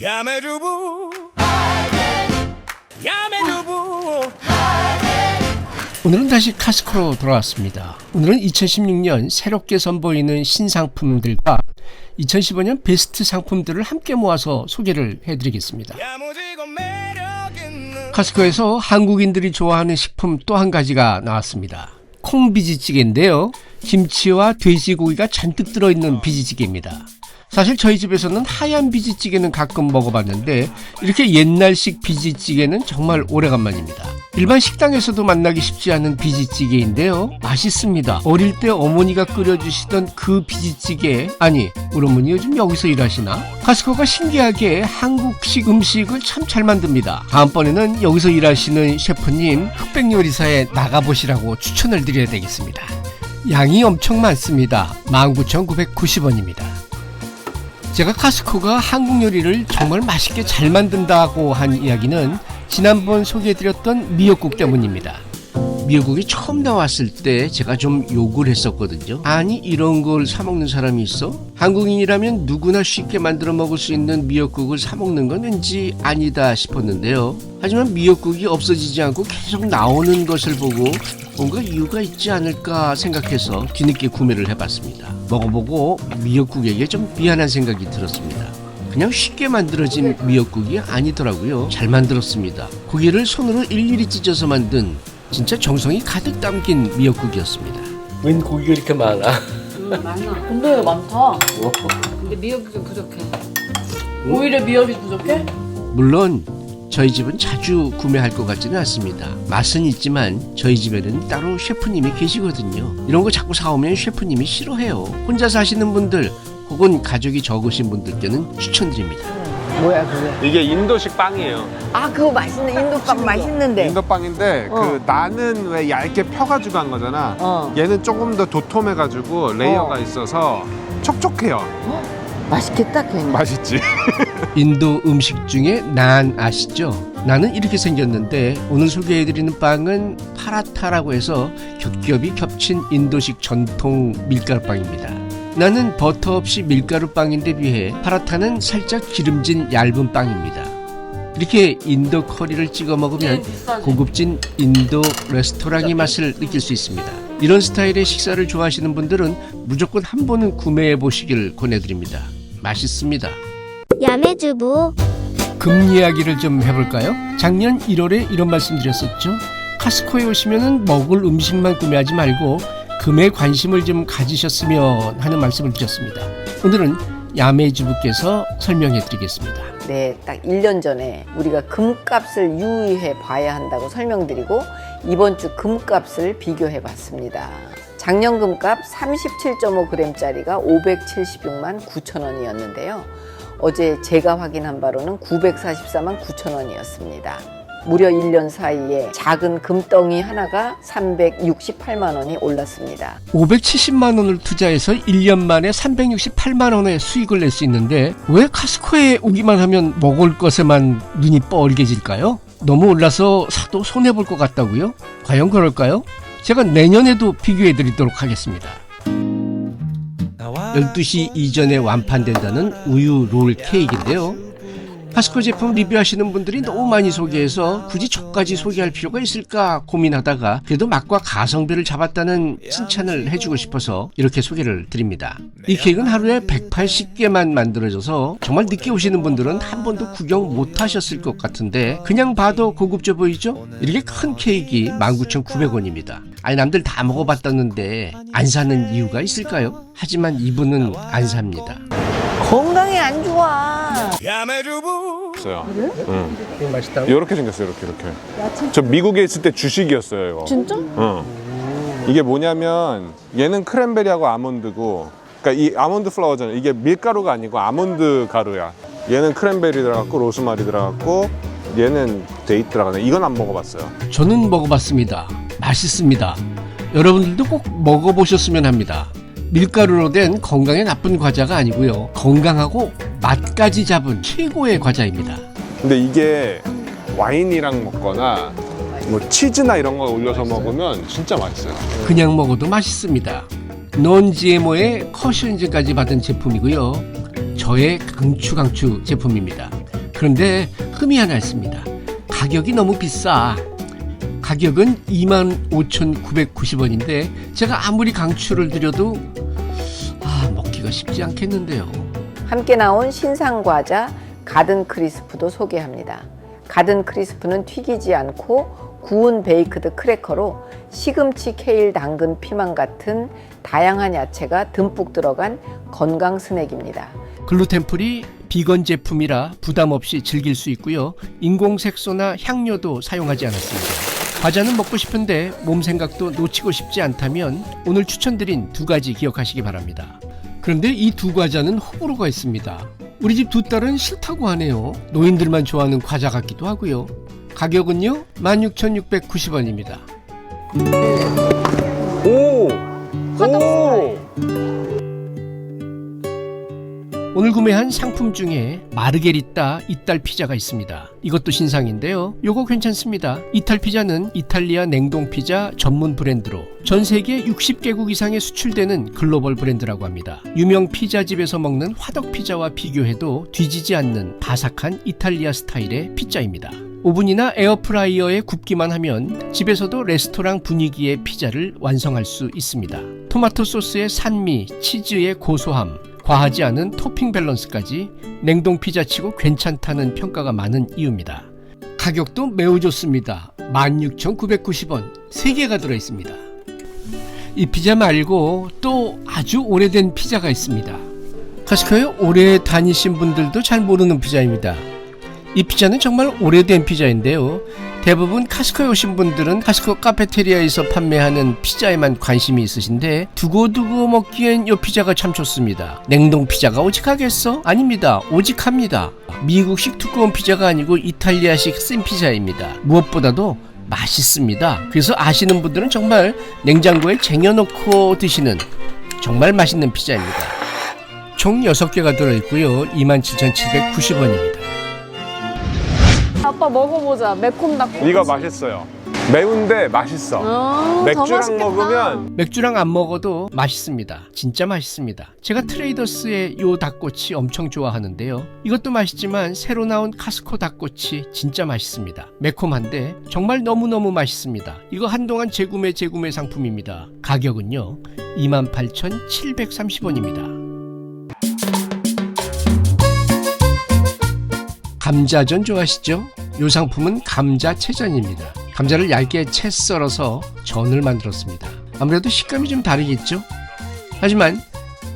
야매주부 야매주부 오늘은 다시 카스코로 돌아왔습니다. 오늘은 2016년 새롭게 선보이는 신상품들과 2015년 베스트 상품들을 함께 모아서 소개를 해드리겠습니다. 카스코에서 한국인들이 좋아하는 식품 또 한 가지가 나왔습니다. 콩비지찌개인데요. 김치와 돼지고기가 잔뜩 들어있는 비지찌개입니다. 사실 저희 집에서는 하얀 비지찌개는 가끔 먹어봤는데 이렇게 옛날식 비지찌개는 정말 오래간만입니다. 일반 식당에서도 만나기 쉽지 않은 비지찌개인데요. 맛있습니다. 어릴 때 어머니가 끓여주시던 그 비지찌개 아니 우리 어머니 요즘 여기서 일하시나? 카스코가 신기하게 한국식 음식을 참 잘 만듭니다. 다음번에는 여기서 일하시는 셰프님 흑백 요리사에 나가보시라고 추천을 드려야 되겠습니다. 양이 엄청 많습니다. 19,990원입니다. 제가 카스코가 한국 요리를 정말 맛있게 잘 만든다고 한 이야기는 지난번 소개해드렸던 미역국 때문입니다. 미역국이 처음 나왔을 때 제가 좀 욕을 했었거든요. 아니 이런 걸 사 먹는 사람이 있어? 한국인이라면 누구나 쉽게 만들어 먹을 수 있는 미역국을 사 먹는 건 왠지 아니다 싶었는데요. 하지만 미역국이 없어지지 않고 계속 나오는 것을 보고 뭔가 이유가 있지 않을까 생각해서 뒤늦게 구매를 해봤습니다. 먹어보고 미역국에게 좀 미안한 생각이 들었습니다. 그냥 쉽게 만들어진 미역국이 아니더라고요. 잘 만들었습니다. 고기를 손으로 일일이 찢어서 만든 진짜 정성이 가득 담긴 미역국이었습니다. 웬 고기가 이렇게 많아? 근데 많다. 근데 미역이 좀 부족해. 오히려 미역이 부족해? 물론 저희 집은 자주 구매할 것 같지는 않습니다. 맛은 있지만 저희 집에는 따로 셰프님이 계시거든요. 이런 거 자꾸 사오면 셰프님이 싫어해요. 혼자 사시는 분들 혹은 가족이 적으신 분들께는 추천드립니다. 뭐야 그게? 이게 인도식 빵이에요. 아 그거 맛있는 인도빵 맛있는데. 인도빵인데 어. 그 나는 왜 얇게 펴가지고 한 거잖아. 어 얘는 조금 더 도톰해가지고 레이어가 있어서 촉촉해요. 맛있겠다 괜히. 맛있지. 인도 음식 중에 난 아시죠? 나는 이렇게 생겼는데 오늘 소개해드리는 빵은 파라타라고 해서 겹겹이 겹친 인도식 전통 밀가루빵입니다. 나는 버터 없이 밀가루 빵인데 비해 파라타는 살짝 기름진 얇은 빵입니다. 이렇게 인도 커리를 찍어 먹으면 비싸지. 고급진 인도 레스토랑의 맛을 느낄 수 있습니다. 이런 스타일의 식사를 좋아하시는 분들은 무조건 한 번은 구매해 보시길 권해드립니다. 맛있습니다. 야매주부 금 이야기를 좀 해볼까요? 작년 1월에 이런 말씀 드렸었죠. 카스코에 오시면은 먹을 음식만 구매하지 말고 금에 관심을 좀 가지셨으면 하는 말씀을 드렸습니다. 오늘은 야매주부께서 설명해 드리겠습니다. 네, 딱 1년 전에 우리가 금값을 유의해 봐야 한다고 설명드리고 이번 주 금값을 비교해 봤습니다. 작년 금값 37.5g짜리가 576만 9천 원이었는데요. 어제 제가 확인한 바로는 944만 9천 원이었습니다. 무려 1년 사이에 작은 금덩이 하나가 368만 원이 올랐습니다. 570만 원을 투자해서 1년 만에 368만 원의 수익을 낼 수 있는데 왜 카스코에 오기만 하면 먹을 것에만 눈이 뻘개질까요? 너무 올라서 사도 손해 볼 것 같다고요? 과연 그럴까요? 제가 내년에도 비교해 드리도록 하겠습니다. 12시 이전에 완판된다는 우유 롤 케이크인데요. 파스코 제품 리뷰하시는 분들이 너무 많이 소개해서 굳이 저까지 소개할 필요가 있을까 고민하다가 그래도 맛과 가성비를 잡았다는 칭찬을 해주고 싶어서 이렇게 소개를 드립니다. 이 케이크는 하루에 180개만 만들어져서 정말 늦게 오시는 분들은 한 번도 구경 못 하셨을 것 같은데 그냥 봐도 고급져 보이죠? 이렇게 큰 케이크 19,900원입니다. 아니 남들 다 먹어봤다는데 안 사는 이유가 있을까요? 하지만 이분은 안 삽니다. 건강에 안 좋아. 야매주부 있어요. 응. 이거 맛있다. 이렇게 생겼어요. 이렇게 이렇게. 저 미국에 있을 때 주식이었어요. 이거. 진짜? 응. 이게 뭐냐면 얘는 크랜베리하고 아몬드고, 그러니까 이 아몬드 플라워잖아. 이게 밀가루가 아니고 아몬드 가루야. 얘는 크랜베리 들어갔고 로즈마리 들어갔고 얘는 데이트 들어가네. 이건 안 먹어봤어요. 저는 먹어봤습니다. 맛있습니다. 여러분들도 꼭 먹어보셨으면 합니다. 밀가루로 된 건강에 나쁜 과자가 아니고요. 건강하고 맛까지 잡은 최고의 과자입니다. 근데 이게 와인이랑 먹거나 뭐 치즈나 이런 거 올려서 먹으면 진짜 맛있어요. 그냥 먹어도 맛있습니다. 논 GMO의 커션즈까지 받은 제품이고요. 저의 강추 강추 제품입니다. 그런데 흠이 하나 있습니다. 가격이 너무 비싸. 가격은 25,990원인데 제가 아무리 강추를 드려도 아, 먹기가 쉽지 않겠는데요. 함께 나온 신상 과자 가든 크리스프도 소개합니다. 가든 크리스프는 튀기지 않고 구운 베이크드 크래커로 시금치, 케일, 당근, 피망 같은 다양한 야채가 듬뿍 들어간 건강 스낵입니다. 글루텐 프리 비건 제품이라 부담 없이 즐길 수 있고요. 인공 색소나 향료도 사용하지 않았습니다. 과자는 먹고 싶은데 몸 생각도 놓치고 싶지 않다면 오늘 추천드린 두 가지 기억하시기 바랍니다. 그런데 이 두 과자는 호불호가 있습니다. 우리 집 두 딸은 싫다고 하네요. 노인들만 좋아하는 과자 같기도 하고요. 가격은요 16,690원입니다. 오! 오! 오늘 구매한 상품 중에 마르게리따 이탈 피자가 있습니다. 이것도 신상인데요. 요거 괜찮습니다. 이탈 피자는 이탈리아 냉동 피자 전문 브랜드로 전 세계 60개국 이상에 수출되는 글로벌 브랜드라고 합니다. 유명 피자집에서 먹는 화덕 피자와 비교해도 뒤지지 않는 바삭한 이탈리아 스타일의 피자입니다. 오븐이나 에어프라이어에 굽기만 하면 집에서도 레스토랑 분위기의 피자를 완성할 수 있습니다. 토마토 소스의 산미, 치즈의 고소함, 과하지 않은 토핑 밸런스까지 냉동 피자치고 괜찮다는 평가가 많은 이유입니다. 가격도 매우 좋습니다. 16,990원 3개가 들어있습니다. 이 피자 말고 또 아주 오래된 피자가 있습니다. 카스코에 오래 다니신 분들도 잘 모르는 피자입니다. 이 피자는 정말 오래된 피자인데요. 대부분 카스코에 오신 분들은 카스코 카페테리아에서 판매하는 피자에만 관심이 있으신데 두고두고 먹기엔 이 피자가 참 좋습니다. 냉동 피자가 오직하겠어? 아닙니다. 오직합니다. 미국식 두꺼운 피자가 아니고 이탈리아식 센 피자입니다. 무엇보다도 맛있습니다. 그래서 아시는 분들은 정말 냉장고에 쟁여놓고 드시는 정말 맛있는 피자입니다. 총 6개가 들어있고요. 27,790원입니다. 아빠 먹어보자. 매콤 닭꼬치. 이거 맛있어요. 매운데 맛있어. 어, 더 맥주랑 맛있겠다. 먹으면 맥주랑 안 먹어도 맛있습니다. 진짜 맛있습니다. 제가 트레이더스의 요 닭꼬치 엄청 좋아하는데요. 이것도 맛있지만 새로 나온 카스코 닭꼬치 진짜 맛있습니다. 매콤한데 정말 너무너무 맛있습니다. 이거 한동안 재구매 재구매 상품입니다. 가격은요. 28,730원입니다. 감자전 좋아하시죠? 이 상품은 감자 채전입니다. 감자를 얇게 채 썰어서 전을 만들었습니다. 아무래도 식감이 좀 다르겠죠? 하지만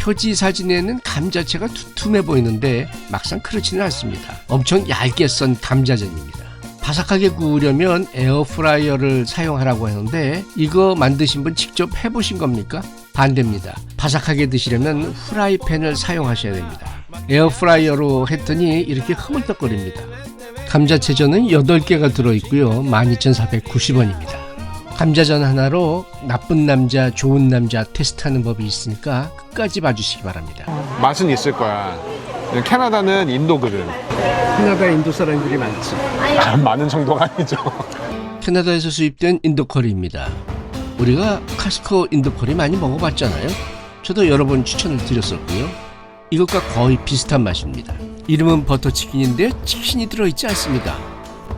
표지 사진에는 감자채가 두툼해 보이는데 막상 그렇지는 않습니다. 엄청 얇게 썬 감자전입니다. 바삭하게 구우려면 에어프라이어를 사용하라고 하는데 이거 만드신 분 직접 해보신 겁니까? 반대입니다. 바삭하게 드시려면 후라이팬을 사용하셔야 됩니다. 에어프라이어로 했더니 이렇게 흐물떡거립니다. 감자채전은 8개가 들어있고요. 12,490원입니다. 감자전 하나로 나쁜 남자, 좋은 남자 테스트하는 법이 있으니까 끝까지 봐주시기 바랍니다. 맛은 있을 거야. 캐나다는 인도거든. 캐나다 인도 사람들이 많지. 많은 정도가 아니죠. 캐나다에서 수입된 인도커리입니다. 우리가 카스코 인도커리 많이 먹어봤잖아요. 저도 여러 번 추천을 드렸었고요. 이것과 거의 비슷한 맛입니다. 이름은 버터치킨인데 치킨이 들어있지 않습니다.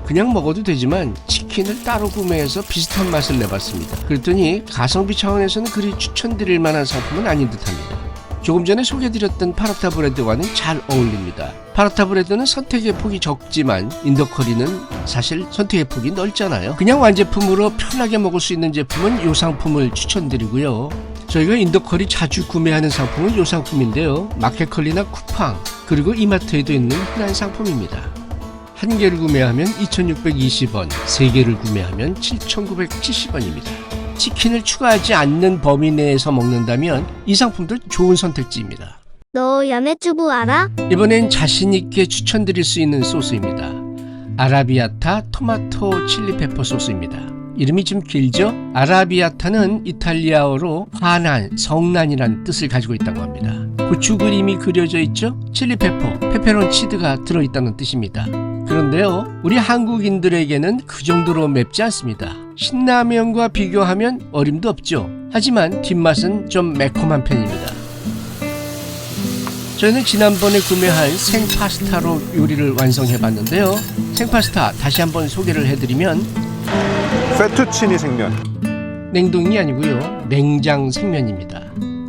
그냥 먹어도 되지만 치킨을 따로 구매해서 비슷한 맛을 내봤습니다. 그랬더니 가성비 차원에서는 그리 추천드릴 만한 상품은 아닌 듯합니다. 조금 전에 소개드렸던 파라타 브레드와는 잘 어울립니다. 파라타 브레드는 선택의 폭이 적지만 인더커리는 사실 선택의 폭이 넓잖아요. 그냥 완제품으로 편하게 먹을 수 있는 제품은 이 상품을 추천드리고요. 저희가 인더커리 자주 구매하는 상품은 이 상품인데요. 마켓컬리나 쿠팡 그리고 이마트에도 있는 흔한 상품입니다. 한 개를 구매하면 2,620원, 세 개를 구매하면 7,970원입니다. 치킨을 추가하지 않는 범위 내에서 먹는다면 이 상품도 좋은 선택지입니다. 너 야매주부 알아? 이번엔 자신있게 추천드릴 수 있는 소스입니다. 아라비아타 토마토 칠리 페퍼 소스입니다. 이름이 좀 길죠? 아라비아타는 이탈리아어로 환한, 성난이란 뜻을 가지고 있다고 합니다. 고추 그림이 그려져 있죠? 칠리 페퍼, 페페론치드가 들어있다는 뜻입니다. 그런데요, 우리 한국인들에게는 그 정도로 맵지 않습니다. 신라면과 비교하면 어림도 없죠. 하지만 뒷맛은 좀 매콤한 편입니다. 저희는 지난번에 구매한 생파스타로 요리를 완성해 봤는데요. 생파스타 다시 한번 소개를 해드리면 페투치니 생면. 냉동이 아니고요. 냉장 생면입니다.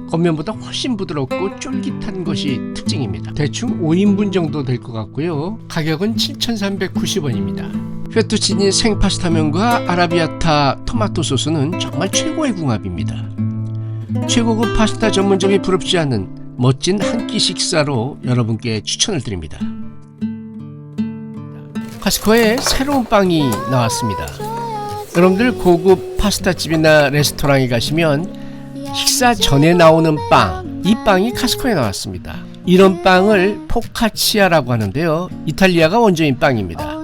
겉면보다 훨씬 부드럽고 쫄깃한 것이 특징입니다. 대충 5인분 정도 될 것 같고요. 가격은 7,390원입니다. 페투치니 생파스타면과 아라비아타 토마토 소스는 정말 최고의 궁합입니다. 최고급 파스타 전문점이 부럽지 않은 멋진 한 끼 식사로 여러분께 추천을 드립니다. 카스코에 새로운 빵이 나왔습니다. 여러분들 고급 파스타집이나 레스토랑에 가시면 식사 전에 나오는 빵, 이 빵이 카스코에 나왔습니다. 이런 빵을 포카치아라고 하는데요. 이탈리아가 원조인 빵입니다.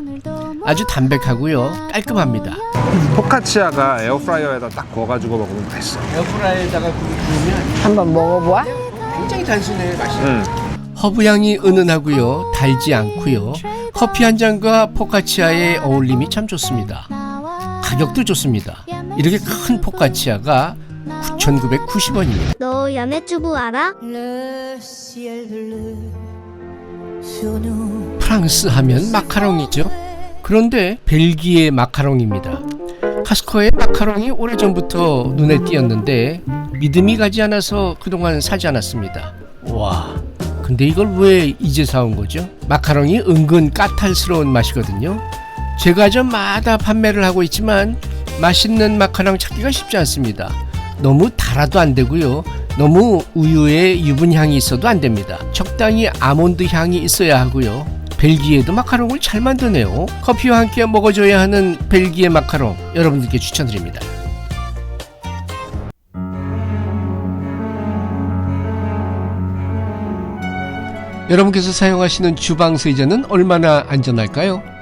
아주 담백하고요. 깔끔합니다. 포카치아가 에어프라이어에다 딱 구워가지고 먹으면 맛있어. 에어프라이에다가 구우면 한번 먹어봐. 굉장히 단순해 맛이. 응. 허브 향이 은은하고요. 달지 않고요. 커피 한 잔과 포카치아의 어울림이 참 좋습니다. 가격도 좋습니다. 이렇게 큰 포카치아가 9,990원입니다. 너 야매주부 알아? 프랑스 하면 마카롱이죠. 그런데 벨기에 마카롱입니다. 카스코의 마카롱이 오래전부터 눈에 띄었는데 믿음이 가지 않아서 그동안 사지 않았습니다. 와, 근데 이걸 왜 이제 사온 거죠? 마카롱이 은근 까탈스러운 맛이거든요. 제가 전마다 판매를 하고 있지만 맛있는 마카롱 찾기가 쉽지 않습니다. 너무 달아도 안 되고요. 너무 우유에 유분 향이 있어도 안 됩니다. 적당히 아몬드 향이 있어야 하고요. 벨기에도 마카롱을 잘 만드네요. 커피와 함께 먹어줘야 하는 벨기에 마카롱 여러분들께 추천드립니다. 여러분께서 사용하시는 주방 세제는 얼마나 안전할까요?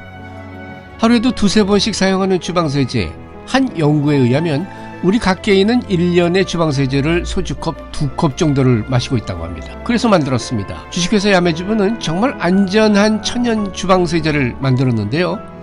하루에도 두세 번씩 사용하는 주방 세제. 한 연구에 의하면 우리 각 개인은 1년에 주방 세제를 소주컵 두컵 정도를 마시고 있다고 합니다. 그래서 만들었습니다. 주식회사 야매주부는 정말 안전한 천연 주방 세제를 만들었는데요.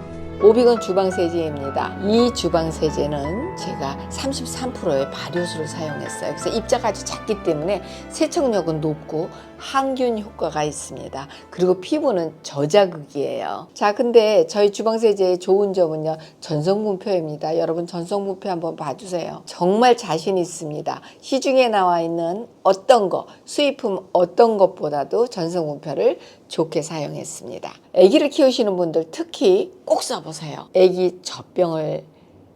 오비건 주방세제입니다. 이 주방세제는 제가 33%의 발효수를 사용했어요. 그래서 입자가 아주 작기 때문에 세척력은 높고 항균 효과가 있습니다. 그리고 피부는 저자극이에요. 자, 근데 저희 주방세제의 좋은 점은요. 전성분표입니다. 여러분 전성분표 한번 봐주세요. 정말 자신 있습니다. 시중에 나와 있는 어떤 거, 수입품 어떤 것보다도 전성분표를 좋게 사용했습니다. 아기를 키우시는 분들 특히 꼭 써보세요. 아기 젖병을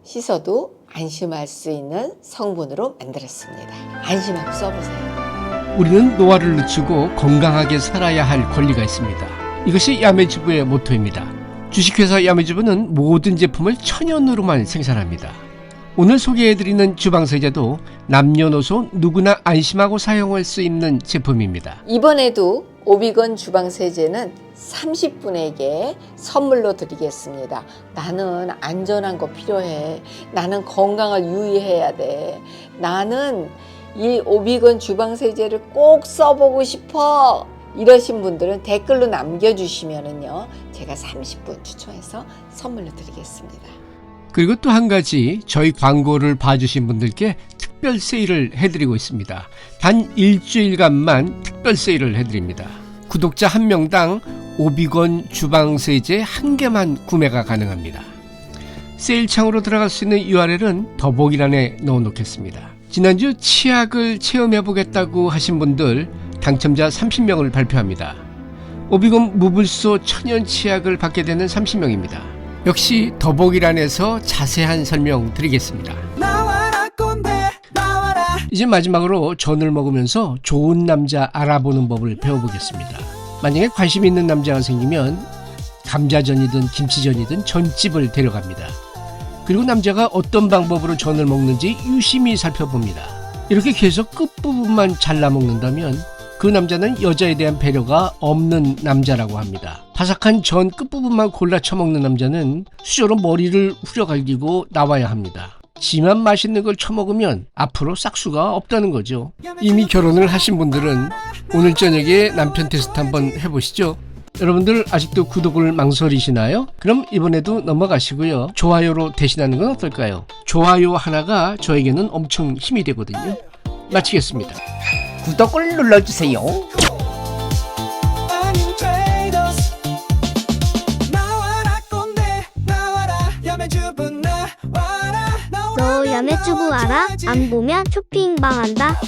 씻어도 안심할 수 있는 성분으로 만들었습니다. 안심하고 써보세요. 우리는 노화를 늦추고 건강하게 살아야 할 권리가 있습니다. 이것이 야매주부의 모토입니다. 주식회사 야매주부는 모든 제품을 천연으로만 생산합니다. 오늘 소개해드리는 주방세제도 남녀노소 누구나 안심하고 사용할 수 있는 제품입니다. 이번에도 오비건 주방세제는 30분에게 선물로 드리겠습니다. 나는 안전한 거 필요해. 나는 건강을 유의해야 돼. 나는 이 오비건 주방세제를 꼭 써보고 싶어. 이러신 분들은 댓글로 남겨주시면은요. 제가 30분 추첨해서 선물로 드리겠습니다. 그리고 또 한 가지 저희 광고를 봐주신 분들께 특별 세일을 해드리고 있습니다. 단 일주일간만 특별 세일을 해드립니다. 구독자 한 명당 오비건 주방세제 한 개만 구매가 가능합니다. 세일 창으로 들어갈 수 있는 URL은 더보기란에 넣어놓겠습니다. 지난주 치약을 체험해보겠다고 하신 분들 당첨자 30명을 발표합니다. 오비건 무불소 천연 치약을 받게 되는 30명입니다. 역시 더보기란에서 자세한 설명 드리겠습니다. 이제 마지막으로 전을 먹으면서 좋은 남자 알아보는 법을 배워보겠습니다. 만약에 관심 있는 남자가 생기면 감자전이든 김치전이든 전집을 데려갑니다. 그리고 남자가 어떤 방법으로 전을 먹는지 유심히 살펴봅니다. 이렇게 계속 끝부분만 잘라 먹는다면 그 남자는 여자에 대한 배려가 없는 남자라고 합니다. 바삭한 전 끝부분만 골라 쳐먹는 남자는 수저로 머리를 후려갈기고 나와야 합니다. 지만 맛있는 걸 처먹으면 앞으로 싹수가 없다는 거죠. 이미 결혼을 하신 분들은 오늘 저녁에 남편 테스트 한번 해보시죠. 여러분들 아직도 구독을 망설이시나요? 그럼 이번에도 넘어가시고요. 좋아요로 대신하는 건 어떨까요? 좋아요 하나가 저에게는 엄청 힘이 되거든요. 마치겠습니다. 구독을 눌러주세요. 야매주부 알아? 안 보면 쇼핑 망한다.